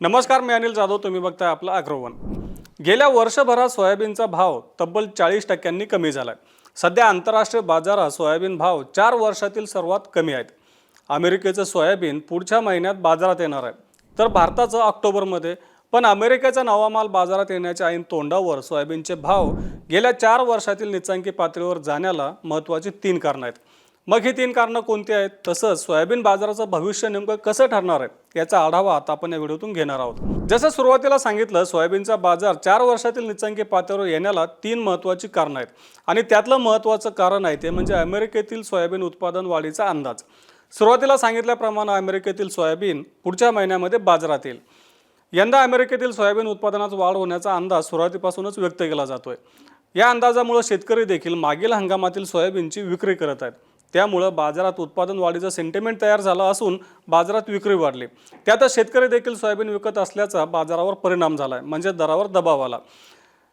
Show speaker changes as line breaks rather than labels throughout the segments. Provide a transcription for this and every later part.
नमस्कार मी अनिल जाधव तुम्ही बघताय आपलं अग्रवन गेल्या वर्षभरात सोयाबीनचा भाव तब्बल चाळीस टक्क्यांनी कमी झाला आहे सध्या आंतरराष्ट्रीय बाजारात सोयाबीन भाव चार वर्षातील सर्वात कमी आहेत. अमेरिकेचं सोयाबीन पुढच्या महिन्यात बाजारात येणार आहे. तर भारताचं ऑक्टोबरमध्ये पण अमेरिकेचा नवा माल बाजारात येण्याच्या ऐन तोंडावर सोयाबीनचे भाव गेल्या चार वर्षातील निचांकी पातळीवर जाण्याला महत्त्वाची तीन कारणं आहेत. मग ही तीन कारणं कोणती आहेत? तसंच सोयाबीन बाजाराचं भविष्य नेमकं कसं ठरणार आहे? याचा आढावा आता आपण या व्हिडिओतून घेणार आहोत. जसं सुरुवातीला सांगितलं सोयाबीनचा बाजार चार वर्षातील निचांकी पातळीवर येण्याला तीन महत्त्वाची कारणं आहेत. आणि त्यातलं महत्त्वाचं कारण आहे ते म्हणजे अमेरिकेतील सोयाबीन उत्पादन वाढीचा अंदाज. सुरुवातीला सांगितल्याप्रमाणे अमेरिकेतील सोयाबीन पुढच्या महिन्यामध्ये बाजारात येईल. यंदा अमेरिकेतील सोयाबीन उत्पादनात वाढ होण्याचा अंदाज सुरुवातीपासूनच व्यक्त केला जातोय. या अंदाजामुळे शेतकरी देखील मागील हंगामातील सोयाबीनची विक्री करत आहेत. त्यामुळं बाजारात उत्पादन वाढीचं सेंटिमेंट तयार झालं असून बाजारात विक्री वाढली. त्यातच शेतकरी देखील सोयाबीन विकत असल्याचा बाजारावर परिणाम झाला आहे म्हणजे दरावर दबाव आला.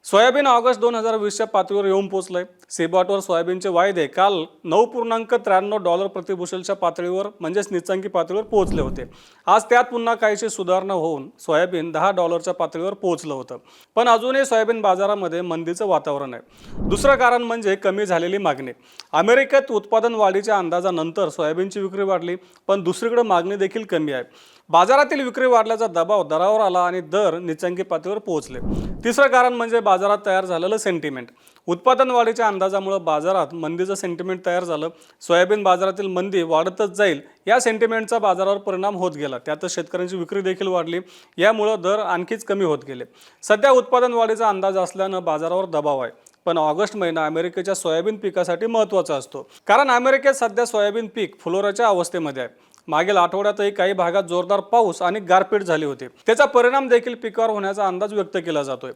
सोयाबीन ऑगस्ट दोन हजार वीसच्या पातळीवर येऊन पोहोचलंय. सेबाटवर सोयाबीनचे वायदे काल नऊ पूर्णांक त्र्याण्णव डॉलर प्रतिबुशलच्या पातळीवर म्हणजेच निचांकी पातळीवर पोहोचले होते. आज त्यात पुन्हा काहीशी सुधारणा होऊन सोयाबीन दहा डॉलरच्या पातळीवर पोहोचलं होतं. पण अजूनही सोयाबीन बाजारामध्ये मंदीचं वातावरण आहे. दुसरं कारण म्हणजे कमी झालेली मागणी. अमेरिकेत उत्पादन वाढीच्या अंदाजानंतर सोयाबीनची विक्री वाढली पण दुसरीकडे मागणी देखील कमी आहे. बाजारातील विक्री वाढल्याचा दबाव दरावर आला आणि दर निचांकी पातळीवर पोहोचले. तिसरं कारण म्हणजे बाजारात तयार झालेलं सेंटिमेंट उत्पादन वाढीच्या अंदाजामुळे बाजारात मंदीचं सेंटिमेंट तयार झालं. सोयाबीन बाजारातील मंदी वाढतच जाईल या सेंटिमेंटचा बाजारावर परिणाम होत गेला. त्यातच शेतकऱ्यांची विक्री देखील वाढली. यामुळं दर आणखीच कमी होत गेले. सध्या उत्पादन वाढीचा अंदाज असल्यानं बाजारावर दबाव आहे. पण ऑगस्ट महिना अमेरिकेच्या सोयाबीन पिकासाठी महत्त्वाचा असतो. कारण अमेरिकेत सध्या सोयाबीन पीक फुलोराच्या अवस्थेमध्ये आहे. मागील आठवड्यातही काही भागात जोरदार पाऊस आणि गारपीट झाली होती. त्याचा परिणाम देखील पिकावर होण्याचा अंदाज व्यक्त केला जातोय.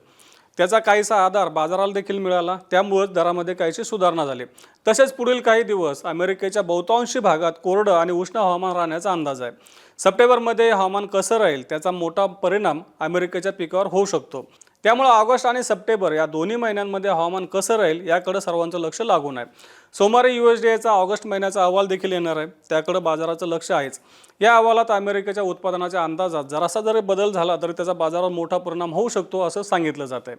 त्याचा काहीसा आधार बाजाराला देखील मिळाला. त्यामुळेच दरामध्ये काहीशी सुधारणा झाली. तसेच पुढील काही दिवस अमेरिकेच्या बहुतांशी भागात कोरडं आणि उष्ण हवामान राहण्याचा अंदाज आहे. सप्टेंबरमध्ये हवामान कसं राहील त्याचा मोठा परिणाम अमेरिकेच्या पिकावर होऊ शकतो. त्यामुळे ऑगस्ट आणि सप्टेंबर या दोन्ही महिन्यांमध्ये हवामान कसं राहील याकडे सर्वांचं लक्ष लागून आहे. सोमवारी यू एस डी एचा ऑगस्ट महिन्याचा अहवाल देखील येणार आहे. त्याकडे बाजाराचं लक्ष आहेच. या अहवालात अमेरिकेच्या उत्पादनाच्या अंदाजात जरासा जरी बदल झाला तरी त्याचा बाजारावर मोठा परिणाम होऊ शकतो असं सांगितलं जात आहे.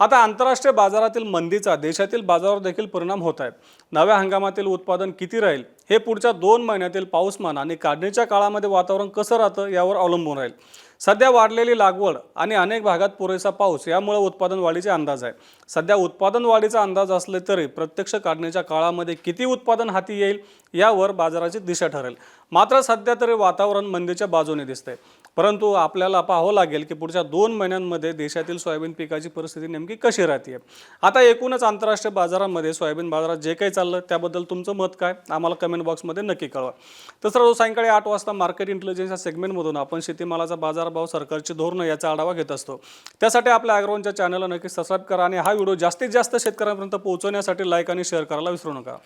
आता आंतरराष्ट्रीय बाजारातील मंदीचा देशातील बाजारावर देखील परिणाम होत आहे. नव्या हंगामातील उत्पादन किती राहील? हे पुढच्या दोन महिन्यातील पाऊसमान आणि काढणीच्या काळामध्ये वातावरण कसं राहतं यावर अवलंबून राहील. सध्या वाढलेली लागवड आणि अनेक भागात पुरेसा पाऊस यामुळे उत्पादन वाढीचे अंदाज आहे. सध्या उत्पादन वाढीचा अंदाज असले तरी प्रत्यक्ष काढणीच्या काळामध्ये किती उत्पादन हाती येईल यावर बाजाराची दिशा ठरेल. मात्र सध्या तरी वातावरण मंदीच्या बाजूने दिसतंय. परंतु आपल्याला पाहावं लागेल की पुढच्या दोन महिन्यांमध्ये देशातील सोयाबीन पिकाची परिस्थिती नेमकी कशी राहते आता एकूणच आंतरराष्ट्रीय बाजारामध्ये सोयाबीन बाजारात जे काही चाललं त्याबद्दल तुमचं मत काय? आम्हाला कमेंट बॉक्समध्ये नक्की कळवा. तसं रोज सायंकाळी आठ वाजता मार्केट इंटेलिजन्स या सेगमेंटमधून आपण शेतीमालाचा बाजारभाव सरकारची धोरणं याचा आढावा घेत असतो. त्यासाठी आपल्या ॲग्रोनच्या चॅनलला नक्की सबस्क्राईब करा आणि हा व्हिडिओ जास्तीत जास्त शेतकऱ्यांपर्यंत पोहोचवण्यासाठी लाईक आणि शेअर करायला विसरू नका.